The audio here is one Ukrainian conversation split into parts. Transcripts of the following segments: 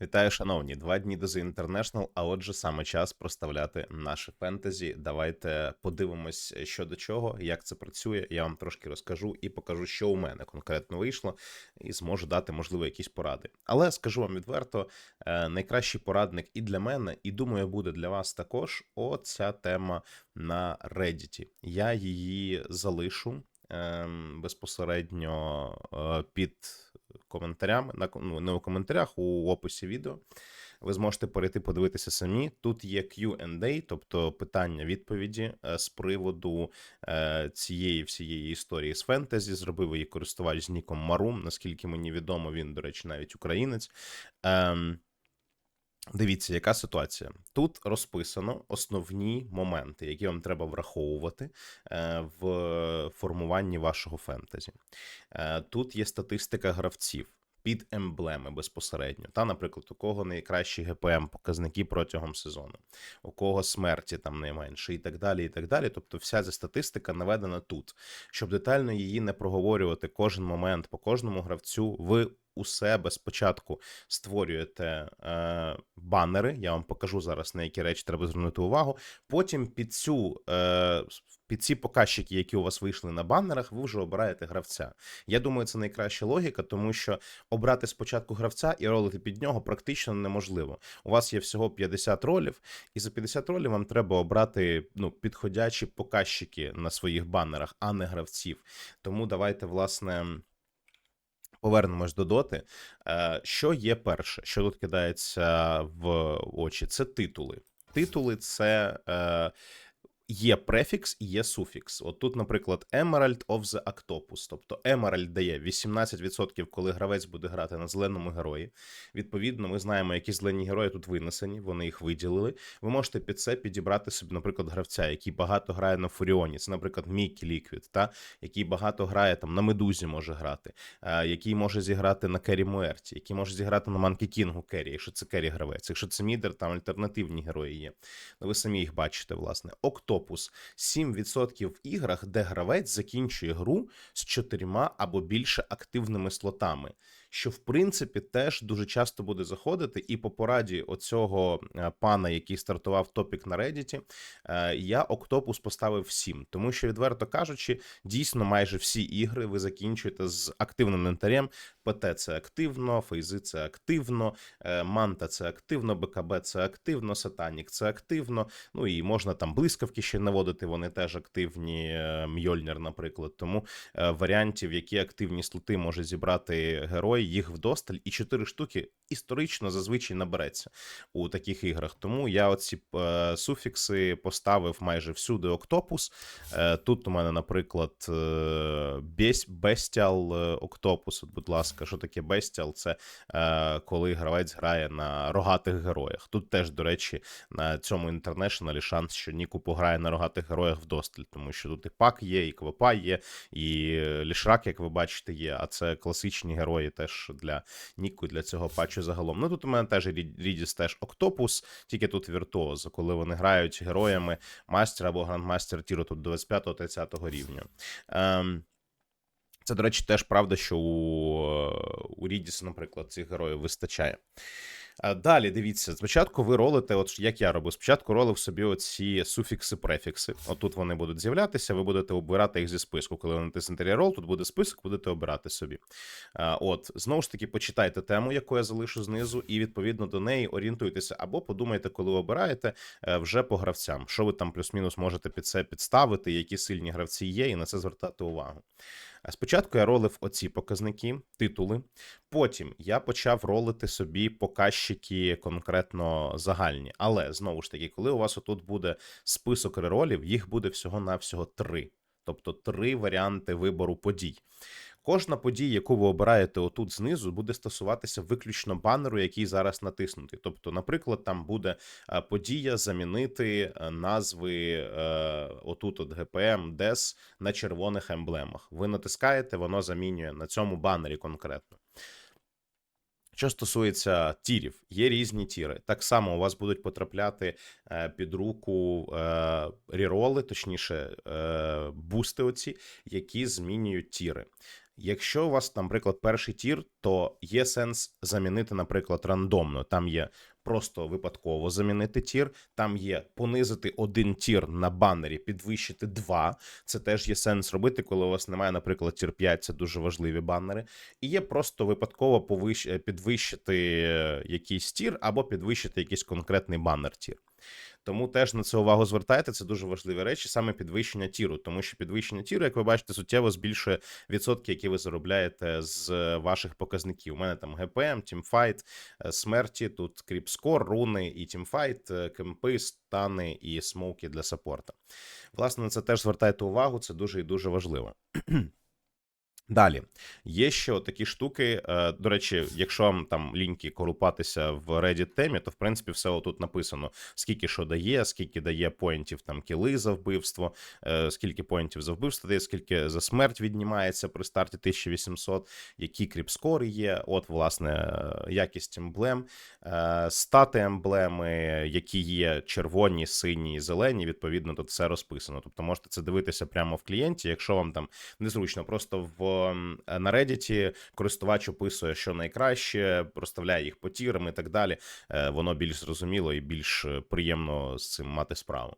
Вітаю, шановні! Два дні до The International, а отже, саме час проставляти наше фентезі. Давайте подивимось, що до чого, як це працює. Я вам трошки розкажу і покажу, що у мене конкретно вийшло, і зможу дати, можливо, якісь поради. Але скажу вам відверто, е, найкращий порадник і для мене, і думаю, буде для вас також. Оця тема на Reddit. Я її залишу безпосередньо е, під коментарями, на ну, не у коментарях, у описі відео. Ви зможете перейти подивитися самі. Тут є Q&A, тобто питання-відповіді е, з приводу е, цієї всієї історії з фентезі. Зробив її користувач з ніком Марум. Наскільки мені відомо, він, до речі, навіть українець. Дивіться, яка ситуація. Тут розписано основні моменти, які вам треба враховувати е, в формуванні вашого фентезі. Е, Тут є статистика гравців під емблеми безпосередньо. Та, наприклад, у кого найкращі ГПМ показники протягом сезону, у кого смерті там найменше, і так далі. і так далі. Тобто, вся ця статистика наведена тут. Щоб детально її не проговорювати кожен момент по кожному гравцю, ви у себе спочатку створюєте е, банери. Я вам покажу зараз, на які речі треба звернути увагу. Потім під цю е, під ці показчики, які у вас вийшли на банерах, ви вже обираєте гравця. Я думаю, це найкраща логіка, тому що обрати спочатку гравця і ролити під нього практично неможливо. У вас є всього 50 ролів, і за 50 ролів вам треба обрати ну, підходячі показчики на своїх банерах, а не гравців. Тому давайте, власне. Повернемось до доти. Е, Що є перше, що тут кидається в очі? Це титули. Титули це е, є префікс і є суфікс. От тут, наприклад, Emerald of the Octopus. Тобто Emerald дає 18%, коли гравець буде грати на зеленому герої. Відповідно, ми знаємо, які зелені герої тут винесені, вони їх виділили. Ви можете під це підібрати собі, наприклад, гравця, який багато грає на Фуріоні. Це, наприклад, Мікі Ліквід, та який багато грає там на медузі може грати, який може зіграти на Кері Муерті, який може зіграти на Манкі Кінгу Кері, якщо це Кері гравець. Якщо це Мідер, там альтернативні герої є. Ну, ви самі їх бачите, власне. Октопус 7% в іграх, де гравець закінчує гру з чотирма або більше активними слотами. Що в принципі теж дуже часто буде заходити, і по пораді оцього е, пана, який стартував топік на Reddit, е, я Октопус поставив 7, тому що, відверто кажучи, дійсно майже всі ігри ви закінчуєте з активним інвентарем. ПТ це активно, Фейзи це активно, е, Манта це активно, БКБ це активно, Сатанік це активно. Ну і можна там блискавки ще наводити, вони теж активні. Мьольнір, наприклад. Тому варіантів, які активні слоти може зібрати герой, їх вдосталь, і 4 штуки історично зазвичай набереться у таких іграх. Тому я оці е, суфікси поставив майже всюди Октопус. Е, тут у мене, наприклад, е, Бестіал е, Октопус. Будь ласка, що таке Бестіал? Це е, коли гравець грає на рогатих героях. Тут теж, до речі, на цьому інтернешналі шанс, що Ніку пограє на рогатих героях вдосталь, тому що тут і пак є, і квапа є, і лішрак, як ви бачите, є. А це класичні герої теж для Ніку, для цього патчу загалом. Ну тут у мене теж Рі- Рідіс теж Октопус, тільки тут віртуозо, коли вони грають героями мастера або грандмастер Тіру тут 25-30 рівня. Ем, це, до речі, теж правда, що у, у Рідіса, наприклад, цих героїв вистачає. А Далі дивіться, спочатку ви ролите, от як я робив, спочатку ролив собі оці суфікси, префікси. Отут вони будуть з'являтися, ви будете обирати їх зі списку. Коли ви натиснете рерол, тут буде список, будете обирати собі. От, знову ж таки, почитайте тему, яку я залишу знизу, і відповідно до неї орієнтуйтеся, або подумайте, коли ви обираєте е, вже по гравцям, що ви там плюс-мінус можете під це підставити, які сильні гравці є, і на це звертати увагу. Спочатку я ролив оці показники, титули. Потім я почав ролити собі показчики конкретно загальні. Але знову ж таки, коли у вас отут буде список реролів, їх буде всього-навсього три. Тобто три варіанти вибору подій. Кожна подія, яку ви обираєте отут знизу, буде стосуватися виключно банеру, який зараз натиснутий. Тобто, наприклад, там буде е, подія замінити е, назви е, отут от GPM, DES на червоних емблемах. Ви натискаєте, воно замінює на цьому банері конкретно. Що стосується тірів, є різні тіри. Так само у вас будуть потрапляти під руку ріроли, точніше, бусти, оці, які змінюють тіри. Якщо у вас, наприклад, перший тір, то є сенс замінити, наприклад, рандомно. Там є просто випадково замінити тір, там є понизити один тір на баннері, підвищити два. Це теж є сенс робити, коли у вас немає, наприклад, тір 5, це дуже важливі баннери. І є просто випадково повищ... підвищити е, якийсь тір або підвищити якийсь конкретний баннер тір. Тому теж на це увагу звертайте. Це дуже важливі речі, саме підвищення тіру, тому що підвищення тіру, як ви бачите, суттєво збільшує відсотки, які ви заробляєте з е, ваших показників. У мене там ГПМ, тімфайт, е, смерті, тут кріпскор, руни і тімфайт, е, кемпи, стани і смоуки для саппорта. Власне, на це теж звертайте увагу, це дуже і дуже важливо. Далі є ще такі штуки. е, До речі, якщо вам там ліньки корупатися в Reddit темі, то в принципі все отут написано: скільки що дає, скільки дає поінтів там кіли за вбивство, е, скільки поінтів за вбивство дає, скільки за смерть віднімається при старті 1800, які кріпскори є. От, власне, якість емблем, е, стати емблеми, які є червоні, сині, зелені. Відповідно, тут все розписано. Тобто можете це дивитися прямо в клієнті, якщо вам там незручно, просто в на Reddit користувач описує, що найкраще, розставляє їх по тірам і так далі. Е, Воно більш зрозуміло і більш е, приємно з цим мати справу.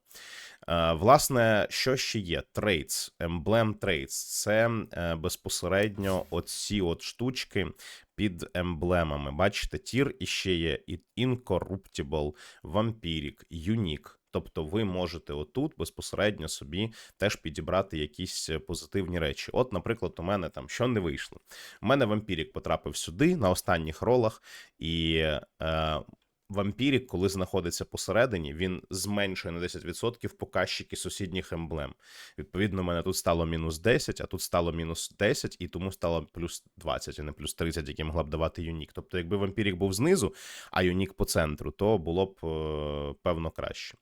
Е, Власне, що ще є? Трейдс, емблем трейдс. Це безпосередньо оці от штучки під емблемами. Бачите, тір і ще є Incorruptible, Vampiric, Unique. Тобто ви можете отут безпосередньо собі теж підібрати якісь е, позитивні речі. От, наприклад, у мене там що не вийшло. У мене вампірік потрапив сюди на останніх ролах, і е, вампірік, коли знаходиться посередині, він зменшує на 10% показчики сусідніх емблем. Відповідно, у мене тут стало мінус 10, а тут стало мінус 10, і тому стало плюс 20, а не плюс 30, які могла б давати Юнік. Тобто, якби вампірік був знизу, а Юнік по центру, то було б е, певно краще.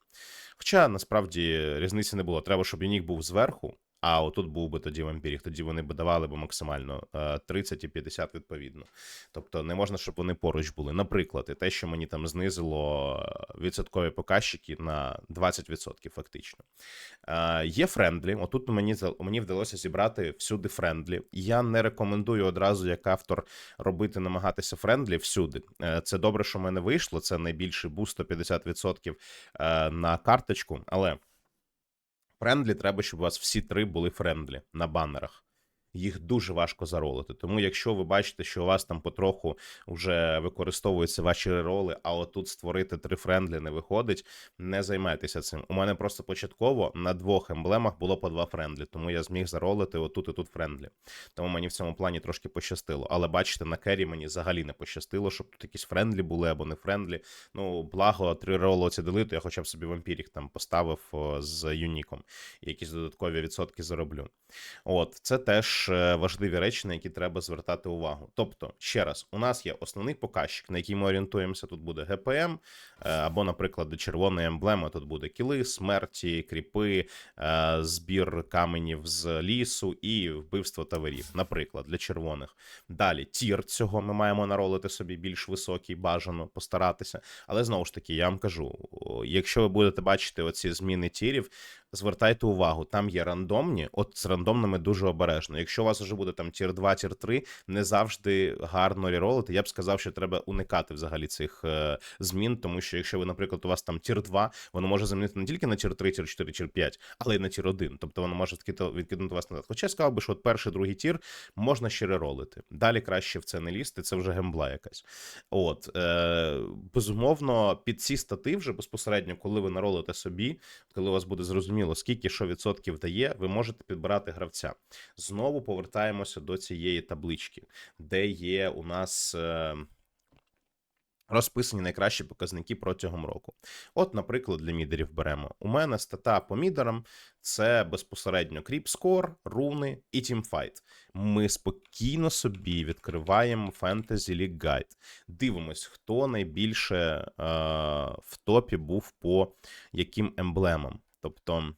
Хоча насправді різниці не було. Треба, щоб Юнік був зверху, а отут був би тоді вампірік. Тоді вони б давали б максимально е, 30 і 50 відповідно. Тобто не можна, щоб вони поруч були. Наприклад, і те, що мені там знизило е, відсоткові показчики на 20% фактично. Е, Є френдлі. Отут мені мені вдалося зібрати всюди френдлі. Я не рекомендую одразу, як автор, робити, намагатися френдлі всюди. Е, Це добре, що в мене вийшло. Це найбільший буст 150% е, на карточку, але. Френдлі треба, щоб у вас всі три були френдлі на банерах. Їх дуже важко заролити. Тому, якщо ви бачите, що у вас там потроху вже використовуються ваші рероли, а отут створити три френдлі не виходить, не займайтеся цим. У мене просто початково на двох емблемах було по два френдлі, тому я зміг заролити отут і тут френдлі. Тому мені в цьому плані трошки пощастило. Але бачите, на кері мені взагалі не пощастило, щоб тут якісь френдлі були або не френдлі. Ну, благо, три роли оці дали, то я хоча б собі вампірік там поставив з юніком. Якісь додаткові відсотки зароблю. От, це теж е, важливі речі, на які треба звертати увагу. Тобто, ще раз, у нас є основний показчик, на який ми орієнтуємося. Тут буде ГПМ, е, або, наприклад, до червоної емблеми тут буде кіли, смерті, кріпи, е, збір каменів з лісу і вбивство таверів, наприклад, для червоних. Далі тір цього ми маємо наролити собі більш високий, бажано постаратися. Але знову ж таки, я вам кажу: якщо ви будете бачити оці зміни тірів, звертайте увагу, там є рандомні, от з рандомними дуже обережно. Якщо у вас вже буде там тір 2, тір 3, не завжди гарно реролити. Я б сказав, що треба уникати взагалі цих е, змін, тому що якщо ви, наприклад, у вас там тір 2, воно може замінити не тільки на тір 3, тір 4, тір 5, але й на тір 1. Тобто воно може відкинути вас назад. Хоча я сказав би, що от перший, другий тір можна ще реролити. Далі краще в це не лізти, це вже гембла якась. От е, безумовно, під ці стати вже безпосередньо, коли ви наролите собі, коли у вас буде зрозуміло, скільки що відсотків дає, ви можете підбирати гравця. Знову повертаємося до цієї таблички, де є у нас. Е, Розписані найкращі показники протягом року. От, наприклад, для мідерів беремо. У мене стата по мідерам це безпосередньо кріпскор, руни і тімфайт. Ми спокійно собі відкриваємо Fantasy League Guide. Дивимось, хто найбільше е, в топі був по яким емблемам. Тобто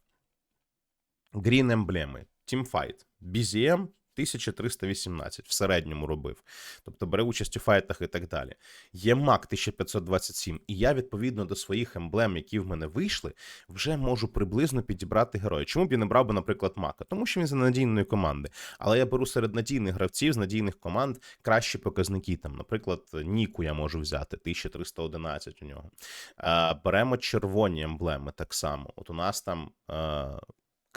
Green емблеми, Teamfight, BZM, 1318 в середньому робив. Тобто бере участь у файтах і так далі. Є мак 1527, і я відповідно до своїх емблем, які в мене вийшли, вже можу приблизно підібрати героя. Чому б я не брав би, наприклад, мака? Тому що він з надійної команди. Але я беру серед надійних гравців з надійних команд кращі показники. Там, наприклад, Ніку я можу взяти 1311 у нього. Е, Беремо червоні емблеми так само. От у нас там.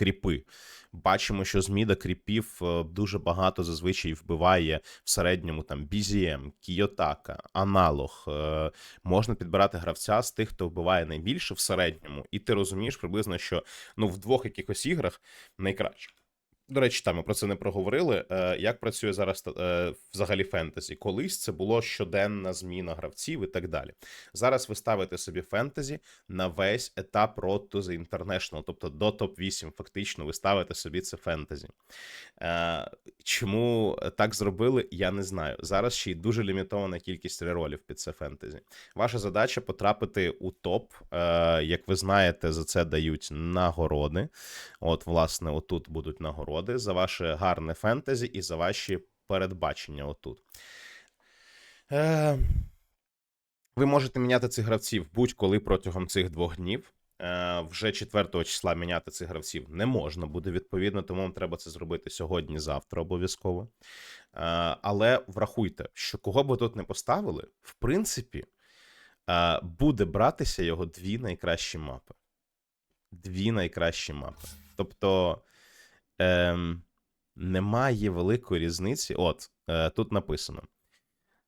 Кріпи. Бачимо, що з міда кріпів е, дуже багато зазвичай вбиває в середньому там BZM, Кіотака, аналог. Е, Можна підбирати гравця з тих, хто вбиває найбільше в середньому, і ти розумієш приблизно, що ну в двох якихось іграх найкраще. До речі, там ми про це не проговорили. Е, Як працює зараз е, взагалі фентезі? Колись це було щоденна зміна гравців і так далі. Зараз ви ставите собі фентезі на весь етап to the International, тобто до топ-8, фактично, ви ставите собі це фентезі. Е, Чому так зробили, я не знаю. Зараз ще й дуже лімітована кількість реролів під це фентезі. Ваша задача потрапити у топ. Як ви знаєте, за це дають нагороди. От, власне, отут будуть нагороди за ваше гарне фентезі і за ваші передбачення. Отут. Е, ви можете міняти цих гравців будь-коли протягом цих двох днів. Е, Вже 4 числа міняти цих гравців не можна буде відповідно, тому вам треба це зробити сьогодні-завтра обов'язково. Е, Але врахуйте, що кого би тут не поставили, в принципі, е, буде братися його дві найкращі мапи. Дві найкращі мапи. Тобто ем, немає великої різниці. От, е, тут написано.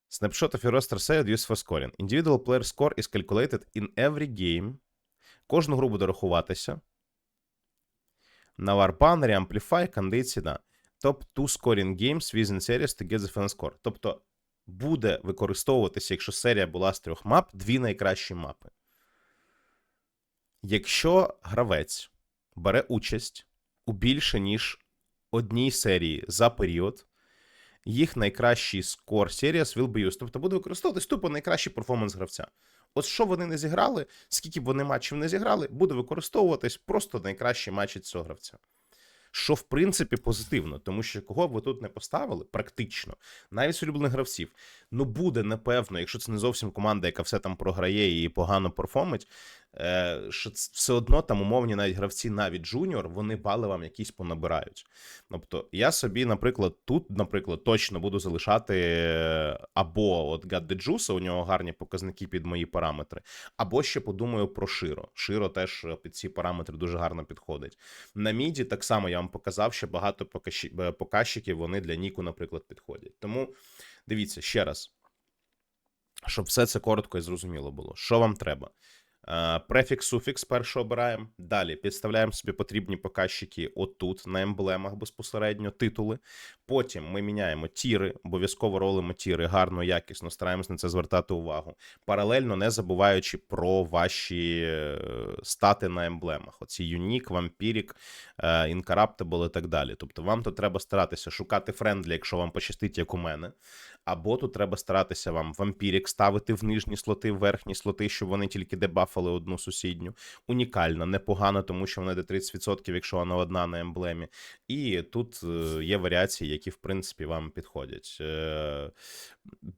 Snapshot of your roster saved used for scoring. Individual player score is calculated in every game. Кожну гру буде рахуватися. На Warbanner, Amplify, кондиції, да. Top 2 scoring games within series to get the final score. Тобто буде використовуватися, якщо серія була з трьох мап, дві найкращі мапи. Якщо гравець бере участь у більше, ніж одній серії за період, їх найкращий скор Series will be used. Тобто буде використовуватись тупо найкращий перформанс гравця. От що вони не зіграли, скільки б вони матчів не зіграли, буде використовуватись просто найкращі матчі цього гравця. Що в принципі позитивно, тому що кого б ви тут не поставили, практично, навіть улюблених гравців, ну буде напевно, якщо це не зовсім команда, яка все там програє і погано перформить, що все одно там умовні навіть гравці, навіть джуніор, вони бали вам якісь понабирають. Тобто, я собі, наприклад, тут, наприклад, точно буду залишати е, або от God the у нього гарні показники під мої параметри, або ще подумаю про Широ. Широ теж е, під ці параметри дуже гарно підходить. На міді так само я вам показав, що багато е, показчиків вони для Ніку, наприклад, підходять. Тому дивіться ще раз, щоб все це коротко і зрозуміло було. Що вам треба? Е, Префікс, суфікс перше обираємо. Далі підставляємо собі потрібні показчики отут на емблемах безпосередньо, титули. Потім ми міняємо тіри, обов'язково ролимо тіри гарно, якісно, стараємось на це звертати увагу. Паралельно не забуваючи про ваші е, стати на емблемах. Оці юнік, вампірік, інкараптабл і так далі. Тобто вам тут треба старатися шукати френдлі, якщо вам пощастить, як у мене. Або тут треба старатися вам вампірік ставити в нижні слоти, в верхні слоти, щоб вони тільки дебафали одну сусідню. Унікальна, непогано, тому що вона йде 30%, якщо вона одна на емблемі. І тут е, є варіації, які в принципі вам підходять. Е,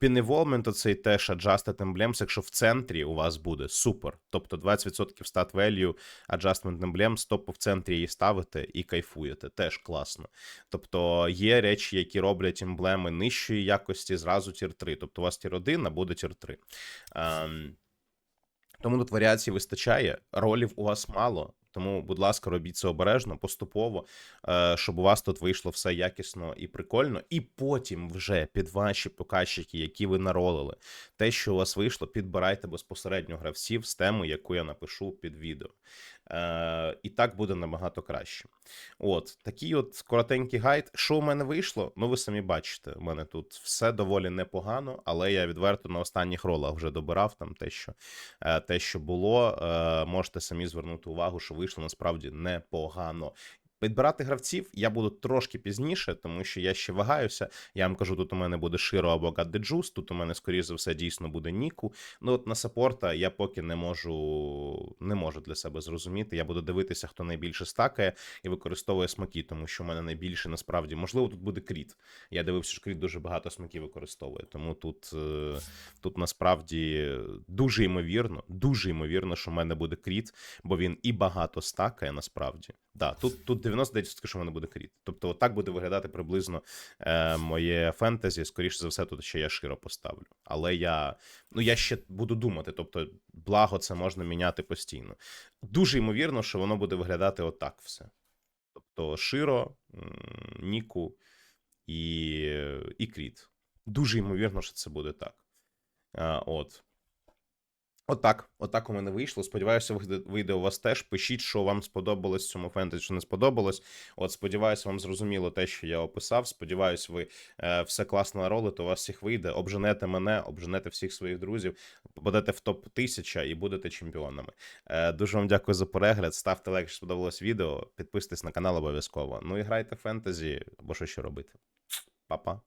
Benevolment оцей теж Adjusted Emblems, якщо в центрі у вас буде супер. Тобто 20% stat value, Adjustment Emblems, топо в центрі її ставите і кайфуєте. Теж класно. Тобто є речі, які роблять емблеми нижчої якості, зразу тір 3. Тобто у вас тір 1, а буде тір 3. Тому тут варіацій вистачає, ролів у вас мало. Тому, будь ласка, робіть це обережно, поступово, е, щоб у вас тут вийшло все якісно і прикольно. І потім вже під ваші показчики, які ви наролили, те, що у вас вийшло, підбирайте безпосередньо гравців з теми, яку я напишу під відео. Е, І так буде набагато краще. От такий от коротенький гайд. Що у мене вийшло? Ну, ви самі бачите. У мене тут все доволі непогано, але я відверто на останніх ролах вже добирав там те, що е, те, що було. Е, Можете самі звернути увагу, що вийшло насправді непогано. Підбирати гравців я буду трошки пізніше, тому що я ще вагаюся. Я вам кажу, тут у мене буде Широ або Гаддеджус, тут у мене, скоріш за все, дійсно буде Ніку. Ну от на саппорта я поки не можу не можу для себе зрозуміти. Я буду дивитися, хто найбільше стакає і використовує смаки, тому що в мене найбільше насправді можливо тут буде кріт. Я дивився, що кріт дуже багато смаків використовує. Тому тут, е, тут насправді дуже ймовірно, дуже ймовірно, що в мене буде кріт, бо він і багато стакає насправді. Да, тут, тут 99%, що в мене буде кріт. Тобто, отак буде виглядати приблизно е, моє фентезі. Скоріше за все, тут ще я широ поставлю. Але я, ну, я ще буду думати. Тобто, благо, це можна міняти постійно. Дуже ймовірно, що воно буде виглядати отак все. Тобто, широ, Ніку і, і кріт. Дуже ймовірно, що це буде так. А, от. Отак, отак у мене вийшло. Сподіваюся, вийде, вийде у вас теж. Пишіть, що вам сподобалось в цьому фентезі, що не сподобалось. От, сподіваюся, вам зрозуміло те, що я описав. Сподіваюсь, ви е, все класно наролите, у вас всіх вийде. Обженете мене, обженете всіх своїх друзів, попадете в топ 1000 і будете чемпіонами. Е, дуже вам дякую за перегляд. Ставте лайк, якщо сподобалось відео. Підписуйтесь на канал обов'язково. Ну і грайте фентезі, або що ще робити. Па-па.